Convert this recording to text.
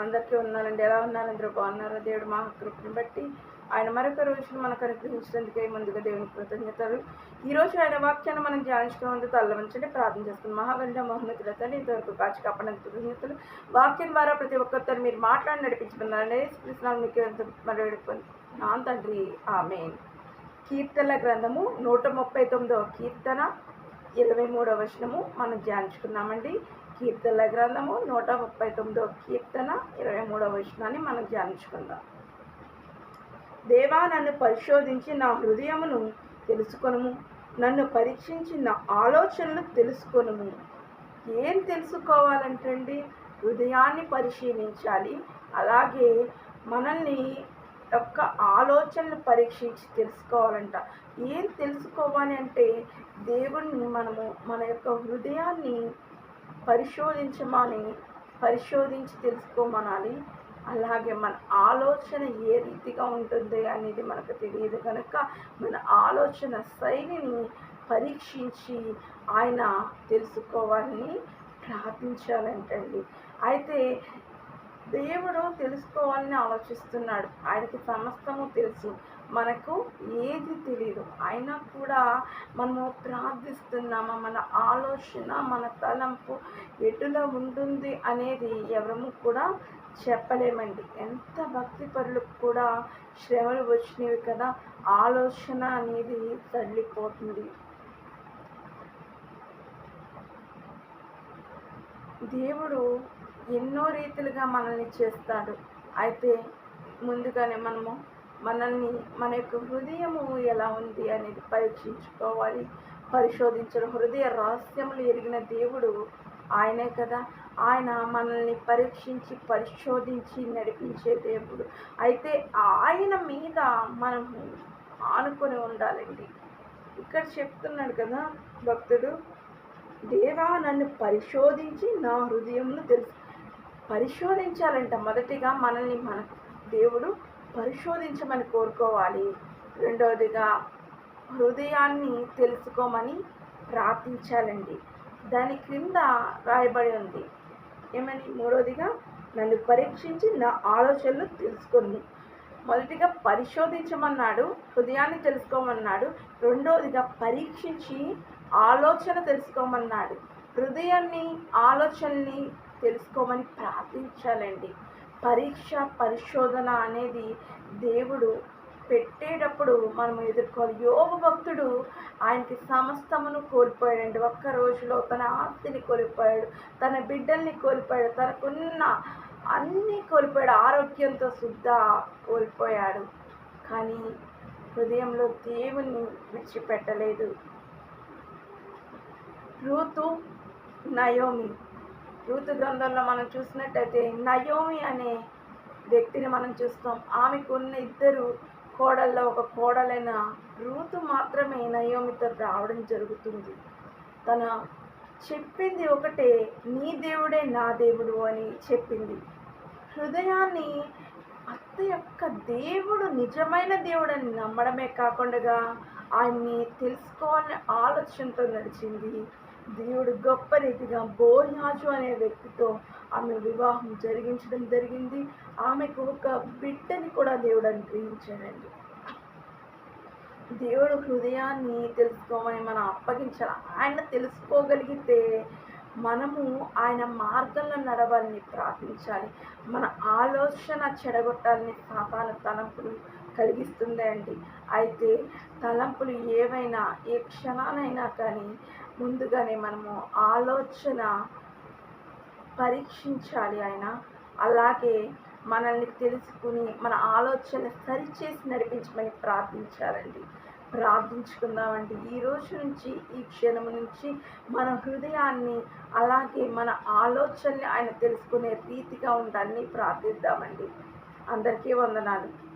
అందరికీ ఉన్నారండి ఎలా ఉన్నారు అందరూ బాగున్నారో? దేవుడు మా కృపను బట్టి ఆయన మరొక రోజును మనకు అనుగ్రహించినందుకే ముందుగా దేవుని కృతజ్ఞతలు. ఈరోజు ఆయన వాక్యాన్ని మనం ధ్యానించడం ముందు తల్లవంచండి ప్రార్థన చేస్తున్నాం మహాగంధ మహోన్నతుల తల్లి ఇంతవరకు కాచి కాపాడడానికి కృతజ్ఞతలు. వాక్యం ద్వారా ప్రతి ఒక్కరితో మీరు మాట్లాడి నడిపించుకున్నారని కృష్ణాలు మీకు ఎంత మరి నా తండ్రి. ఆమె కీర్తన గ్రంథము నూట ముప్పై తొమ్మిదవ కీర్తన. ఇరవై మూడవ వచనము మనం ధ్యానించుకున్నామండి కీర్తన గ్రంథము నూట ముప్పై తొమ్మిదవ కీర్తన ఇరవై మూడవ వచనాన్ని మనం ధ్యానించుకుందాం. దేవా నన్ను పరిశోధించి నా హృదయమును తెలుసుకొనుము. నన్ను పరీక్షించి నా ఆలోచనలు తెలుసుకొనుము. ఏం తెలుసుకోవాలంటండి? హృదయాన్ని పరిశీలించాలి. అలాగే మనల్ని యొక్క ఆలోచనలు పరీక్షించి తెలుసుకోవాలంట. ఏం తెలుసుకోవాలి అంటే దేవుణ్ణి మనము మన యొక్క హృదయాన్ని పరిశోధించమని పరిశోధించి తెలుసుకోమనాలి. అలాగే మన ఆలోచన ఏ రీతిగా ఉంటుంది అనేది మనకు తెలియదు కనుక మన ఆలోచన శైలిని పరీక్షించి ఆయన తెలుసుకోవాలని ప్రార్థించాలంటండి. అయితే దేవుడు తెలుసుకోవాలని ఆలోచిస్తున్నాడు. ఆయనకి సమస్తము తెలుసు. మనకు ఏది తెలియదు అయినా కూడా మనము ప్రార్థిస్తున్నామా మన ఆలోచన మన తలంపు ఎటులో ఉంటుంది అనేది ఎవరము కూడా చెప్పలేమండి. ఎంత భక్తి పరులకు కూడా శ్రమలు వచ్చినవి కదా ఆలోచన అనేది తల్లిపోతుంది. దేవుడు ఎన్నో రీతిలుగా మనల్ని చేస్తాడు. అయితే ముందుగానే మనము మనల్ని మన యొక్క హృదయము ఎలా ఉంది అనేది పరీక్షించుకోవాలి. పరిశోధించడం హృదయ రహస్యములు ఎరిగిన దేవుడు ఆయనే కదా. ఆయన మనల్ని పరీక్షించి పరిశోధించి నడిపించే దేవుడు. అయితే ఆయన మీద మనం ఆనుకొని ఉండాలండి. ఇక్కడ చెప్తున్నాడు కదా భక్తుడు దేవా నన్ను పరిశోధించి నా హృదయంను తెలుసు. పరిశోధించాలంట. మొదటిగా మనల్ని మన దేవుడు పరిశోధించమని కోరుకోవాలి. రెండవదిగా హృదయాన్ని తెలుసుకోమని ప్రార్థించాలండి. దాని క్రింద రాయబడి ఉంది. ఏమని? మూడవదిగా నన్ను పరీక్షించి నా ఆలోచనలు తెలుసుకుంది మొదటిగా పరిశోధించమన్నాడు హృదయాన్ని తెలుసుకోమన్నాడు. రెండవదిగా పరీక్షించి ఆలోచన తెలుసుకోమన్నాడు. హృదయాన్ని ఆలోచనని తెలుసుకోమని ప్రార్థించాలండి. పరీక్ష పరిశోధన అనేది దేవుడు పెట్టేటప్పుడు మనం ఎదుర్కోవాలి. యోగ భక్తుడు ఆయనకి సమస్తమును కోల్పోయాడండి. ఒక్క రోజులో తన ఆస్తిని కోల్పోయాడు తన బిడ్డల్ని కోల్పోయాడు తనకున్న అన్నీ కోల్పోయాడు. ఆరోగ్యంతో శుద్ధ కోల్పోయాడు. కానీ హృదయంలో దేవుణ్ణి విడిచిపెట్టలేదు. రూతు నయోమి రూతు గ్రంథంలో మనం చూసినట్టయితే నయోమి అనే వ్యక్తిని మనం చూస్తాం. ఆమెకు ఉన్న ఇద్దరు కోడల్లో ఒక కోడలైన రూతు మాత్రమే నయోమితో రావడం జరుగుతుంది. తన చెప్పింది ఒకటే నీ దేవుడే నా దేవుడు అని చెప్పింది. హృదయాన్ని అత్త యొక్క దేవుడు నిజమైన దేవుడని నమ్మడమే కాకుండా ఆయన్ని తెలుసుకోవాలనే ఆలోచనతో నడిచింది దేవుడు గొప్ప రీతిగా బోయాజు అనే వ్యక్తితో ఆమె వివాహం జరిగించడం జరిగింది. ఆమెకు ఒక బిడ్డని కూడా దేవుడు అనుగ్రహించాడండి. దేవుడు హృదయాన్ని తెలుసుకోమని మనం అప్పగించాలి? ఆయన తెలుసుకోగలిగితే మనము ఆయన మార్గంలో నడవాలని ప్రార్థించాలి. మన ఆలోచన చెడగొట్టాలని సాతాన తలంపులు కలిగిస్తుంది అండి అయితే తలంపులు ఏవైనా ఏ క్షణానైనా కానీ ముందుగానే మనము ఆలోచన పరీక్షించాలి ఆయన. అలాగే మనల్ని తెలుసుకుని మన ఆలోచన సరిచేసి నడిపించమని ప్రార్థించాలండి. ప్రార్థించుకుందామండి. ఈ రోజు నుంచి ఈ క్షణం నుంచి మన హృదయాన్ని అలాగే మన ఆలోచనని ఆయన తెలుసుకునే రీతిగా ఉండాలని ప్రార్థిద్దామండి. అందరికీ వందనాలు.